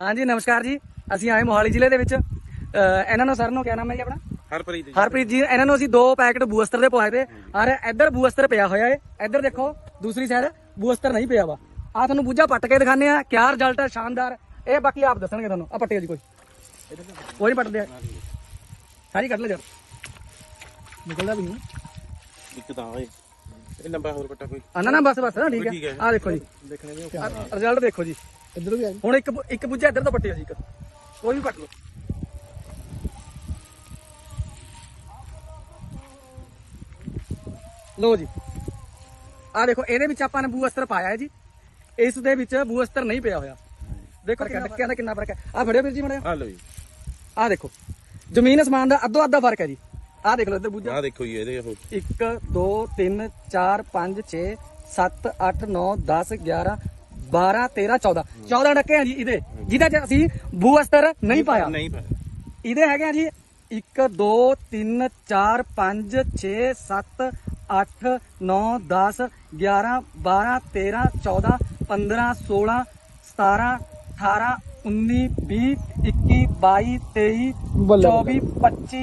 ਹਾਂਜੀ ਨਮਸਕਾਰ ਜੀ। ਅਸੀਂ ਆਏ ਮੋਹਾਲੀ ਜ਼ਿਲ੍ਹੇ ਦੇ ਵਿੱਚ। ਇਹਨਾਂ ਨੂੰ ਸਰ ਨੂੰ ਕਿਆ ਨਾਮ ਹੈ ਜੀ ਆਪਣਾ? ਹਰਪ੍ਰੀਤ ਜੀ। ਹਰਪ੍ਰੀਤ ਜੀ ਇਹਨਾਂ ਨੂੰ ਅਸੀਂ ਦੋ ਪੈਕਟ ਬੂਸਟਰ ਦੇ ਪਵਾਏ ਤੇ। ਔਰ ਇੱਧਰ ਬੂਸਟਰ ਪਿਆ ਹੋਇਆ ਏ। ਇੱਧਰ ਦੇਖੋ ਦੂਸਰੀ ਸਾਈਡ ਬੂਸਟਰ ਨਹੀਂ ਪਿਆ ਵਾ। ਆ ਤੁਹਾਨੂੰ ਬੂਝਾ ਪੱਟ ਕੇ ਦਿਖਾਣੇ ਆ ਕਿਆ ਰਿਜ਼ਲਟ ਹੈ ਸ਼ਾਨਦਾਰ। ਇਹ ਬਾਕੀ ਆਪ ਦੱਸਣਗੇ ਤੁਹਾਨੂੰ। ਆ ਪੱਟੇ ਜੀ ਕੋਈ। ਕੋਈ ਨਹੀਂ ਪੱਟਦੇ। ਸਾਰੀ ਕੱਢ ਲੈ ਜਰ। ਨਿਕਲਦਾ ਵੀ ਨਹੀਂ। ਇੱਕ ਤਾਂ ਓਏ ਇਹ ਲੰਬਾ ਹੋਰ ਪੱਟਾ ਕੋਈ। ਆ ਨਾ ਨਾ ਬਸ ਬਸ ਨਾ ਠੀਕ ਹੈ। ਆ ਦੇਖੋ ਜੀ। ਰਿਜ਼ਲਟ ਦੇਖੋ ਜੀ। ਇੱਧਰ ਵੀ ਆ ਜੀ। ਹੁਣ ਇੱਕ ਇੱਕ ਬੁੱਝਾ ਇੱਧਰ ਤੋਂ ਪੱਟਿਆ ਜੀ ਇੱਕ। ਕੋਈ ਵੀ ਪੱਟ ਲਓ। ਲੋ ਜੀ। ਆ ਦੇਖੋ ਇਹਦੇ ਵਿੱਚ ਆਪਾਂ ਨੇ ਬੂ ਅਸਤਰ ਪਾਇਆ ਹੈ ਜੀ। ਇਸ ਦੇ ਵਿੱਚ ਬੂ ਅਸਤਰ ਨਹੀਂ ਪਿਆ ਹੋਇਆ। ਦੇਖੋ ਡੱਕਿਆਂ ਦਾ ਕਿੰਨਾ ਫ਼ਰਕ ਹੈ। ਆ ਫੜਿਓ ਵੀਰ ਜੀ ਮੜਿਆ ਆ ਲਓ ਜੀ। ਆ ਦੇਖੋ। ਜ਼ਮੀਨ ਅਸਮਾਨ ਦਾ ਅੱਧੋ ਅੱਧਾ ਫ਼ਰਕ ਹੈ ਜੀ। ਆ ਦੇਖ ਲਓ ਇੱਧਰ ਬੂਝਾ। ਆ ਦੇਖੋ ਜੀ ਇਹਦੇ ਉਹ 1 2 3 4 5 6 7 8 9 10 11 12 13 14 14 ਡੱਕੇ ਆ ਜੀ ਇਹਦੇ। ਜਿਹਦੇ ਚ ਅਸੀਂ ਬੂ ਅਸਤਰ ਨਹੀਂ ਪਾਇਆ। ਨਹੀਂ ਪਾਇਆ। ਇਹਦੇ ਹੈਗੇ ਆ ਜੀ 1 2 3 4 5 6 7 8 9 10 11 12 13 14 15 16 17 18 19 20 21 22 23 ਬੱਲੇ 24 25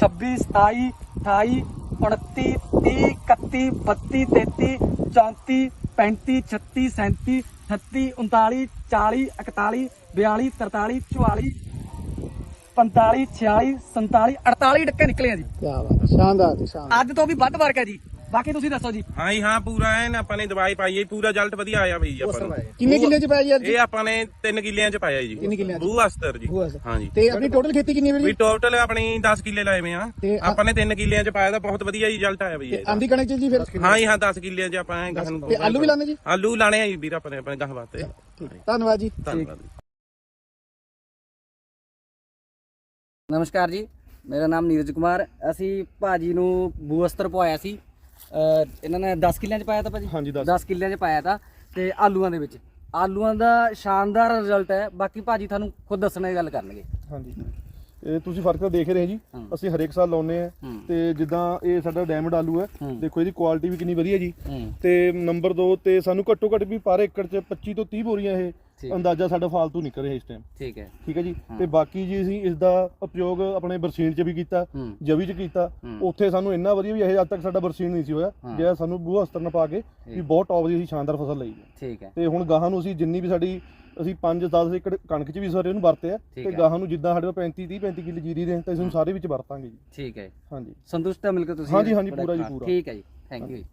26 27 28 29 30 31 32 33 34 35 36 37 38 39 40 41 42 43 44 45 46 47 48 ਡੱਕੇ ਨਿਕਲੇ ਆ ਜੀ। ਕੀ ਬਾਤ ਸ਼ਾਨਦਾਰ ਜੀ ਸ਼ਾਨਦਾਰ। ਅੱਜ ਤੋਂ ਵੀ ਵੱਧ ਫ਼ਰਕ ਹੈ ਜੀ। ਬਾਕੀ ਤੁਸੀਂ ਦੱਸੋ ਜੀ। ਹਾਂ ਜੀ ਹਾਂ ਪੂਰਾ ਐਨ ਆਪਾਂ ਨੇ ਦਵਾਈ ਪਾਈ ਹੈ ਪੂਰਾ ਰਿਜ਼ਲਟ ਵਧੀਆ ਆਇਆ ਬਈ ਆਪਾਂ ਨੂੰ। ਕਿੰਨੇ ਕਿੱਲੇ ਚ ਪਾਇਆ ਜੀ ਅੱਜ? ਇਹ ਆਪਾਂ ਨੇ 3 ਕਿੱਲਿਆਂ ਚ ਪਾਇਆ ਜੀ। ਤਿੰਨ ਕਿੱਲਿਆਂ ਚ? ਬੂ ਅਸਤਰ ਜੀ। ਹਾਂ ਜੀ। ਤੇ ਆਪਣੀ ਟੋਟਲ ਖੇਤੀ ਕਿੰਨੀ ਹੈ ਵੀ ਵੀਰ ਜੀ? ਟੋਟਲ ਆਪਣੀ 10 ਕਿੱਲੇ ਲਾਏ ਵੇ ਆ। ਤੇ ਆ- ਆਪਾਂ ਨੇ 3 ਕਿੱਲਿਆਂ ਚ ਪਾਇਆ ਤਾਂ ਬਹੁਤ ਵਧੀਆ ਰਿਜ਼ਲਟ ਆਇਆ ਬਈ ਤੇ ਇਹਦਾ। ਆਂਦੀ ਕਣਕ ਚ ਜੀ ਫਿਰ? ਹਾਂ ਜੀ ਹਾਂ 10 ਕਿੱਲਿਆਂ ਚ ਆਪਾਂ ਐਂ ਗਾਹਾਂ ਨੂੰ ਤੇ ਆਲੂ ਵੀ ਲਾਉਂਦੇ ਜੀ? ਆਲੂ ਲਾਣੇ ਆ ਜੀ ਵੀਰ ਆਪਣੇ ਆਪਣੇ ਗਾਹ ਵਾਸਤੇ। ਠੀਕ ਧੰਨਵਾਦ ਜੀ। ਧੰਨਵਾਦ ਜੀ। ਨਮਸਕਾਰ ਜੀ। ਮੇਰਾ ਨਾਮ ਨੀਰਜ ਕੁਮਾਰ। ਅਸੀਂ ਭਾਜੀ ਨੂੰ ਬੂਅਸਤਰ ਪਵਾਇਆ ਸੀ। ਇਹਨਾਂ ਨੇ 10 ਕਿੱਲਿਆਂ ਚ ਪਾਇਆ ਤਾਂ ਭਾਜੀ? ਹਾਂਜੀ, 10 10 ਕਿੱਲਿਆਂ ਚ ਪਾਇਆ ਤਾਂ। ਤੇ ਆਲੂਆਂ ਦੇ ਵਿੱਚ। ਆਲੂਆਂ ਦਾ ਸ਼ਾਨਦਾਰ ਰਿਜ਼ਲਟ ਹੈ। ਬਾਕੀ ਭਾਜੀ ਤੁਹਾਨੂੰ ਖੁਦ ਦੱਸਣ ਦੀ ਗੱਲ ਕਰਨਗੇ। ਹਾਂਜੀ। ਇਹ ਤੁਸੀਂ ਫ਼ਰਕ ਤਾਂ ਦੇਖ ਰਹੇ ਜੀ। ਅਸੀਂ ਹਰੇਕ ਸਾਲ ਲਾਉਨੇ ਆ। ਤੇ ਜਿੱਦਾਂ ਇਹ ਸਾਡਾ ਡਾਇਮੰਡ ਆਲੂ ਹੈ। ਦੇਖੋ ਇਹਦੀ ਕੁਆਲਿਟੀ ਵੀ ਕਿੰਨੀ ਵਧੀਆ ਜੀ। ਤੇ ਨੰਬਰ 2 ਤੇ ਸਾਨੂੰ ਘੱਟੋ ਘੱਟ ਵੀ ਪਰ ਏਕੜ ਚ 25 ਤੋਂ 30 ਬੋਰੀਆਂ ਠੀਕ। ਅੰਦਾਜ਼ਾ ਸਾਡਾ ਫਾਲਤੂ ਨਿਕਲ ਰਿਹਾ ਇਸ ਟਾਈਮ ਠੀਕ ਹੈ। ਠੀਕ ਹੈ ਜੀ? ਤੇ ਬਾਕੀ ਜੀ ਅਸੀਂ ਇਸ ਦਾ ਉਪਯੋਗ ਆਪਣੇ ਬਰਸੀਨ ਚ ਵੀ ਕੀਤਾ ਹੂੰ। ਜਵੀ ਚ ਕੀਤਾ। ਹੂੰ। ਉੱਥੇ ਸਾਨੂੰ ਇੰਨਾ ਵਧੀਆ ਵੀ ਇਹ ਅੱਜ ਤੱਕ ਸਾਡਾ ਬਰਸੀਨ ਨਹੀਂ ਸੀ ਹੋਇਆ। ਹਾਂ। ਜਿਹੜਾ ਸਾਨੂੰ ਬੂਹਾ ਅਸਤਰ ਨਾ ਪਾ ਕੇ ਵੀ ਬਹੁਤ ਟੌਪ ਦੀ ਅਸੀਂ ਸ਼ਾਨਦਾਰ ਫਸਲ ਲਈ ਹੈ। ਠੀਕ ਹੈ। ਤੇ ਹੁਣ ਗਾਹਾਂ ਨੂੰ ਅਸੀਂ ਜਿੰਨੀ ਵੀ ਸਾਡੀ ਅਸੀਂ 5-10 ਏਕੜ ਕਣਕ 'ਚ ਵੀ ਸਾਰੇ ਇਹਨੂੰ ਵਰਤੇ ਆ ਠੀਕ ਤੇ ਹੈ। ਗਾਹਾਂ ਨੂੰ ਜਿੱਦਾਂ ਸਾਡੇ ਕੋਲ 35 30 35 ਕਿੱਲੇ ਜੀਰੀ ਦੇ ਤਾਂ ਅਸੀਂ ਉਹਨੂੰ ਸਾਰੇ ਵਿੱਚ ਵਰਤਾਂਗੇ ਜੀ। ਠੀਕ ਹੈ ਹਾਂਜੀ। ਸੰਤੁਸ਼ਟ ਹੈ ਮਿਲ ਕੇ ਤੁਸੀਂ ਹਾਂਜੀ, ਹਾਂਜੀ, ਪੂਰਾ ਜੀ। ਪੂਰਾ। ਠੀਕ ਹੈ ਜੀ। ਥੈਂਕ ਯੂ ਜੀ।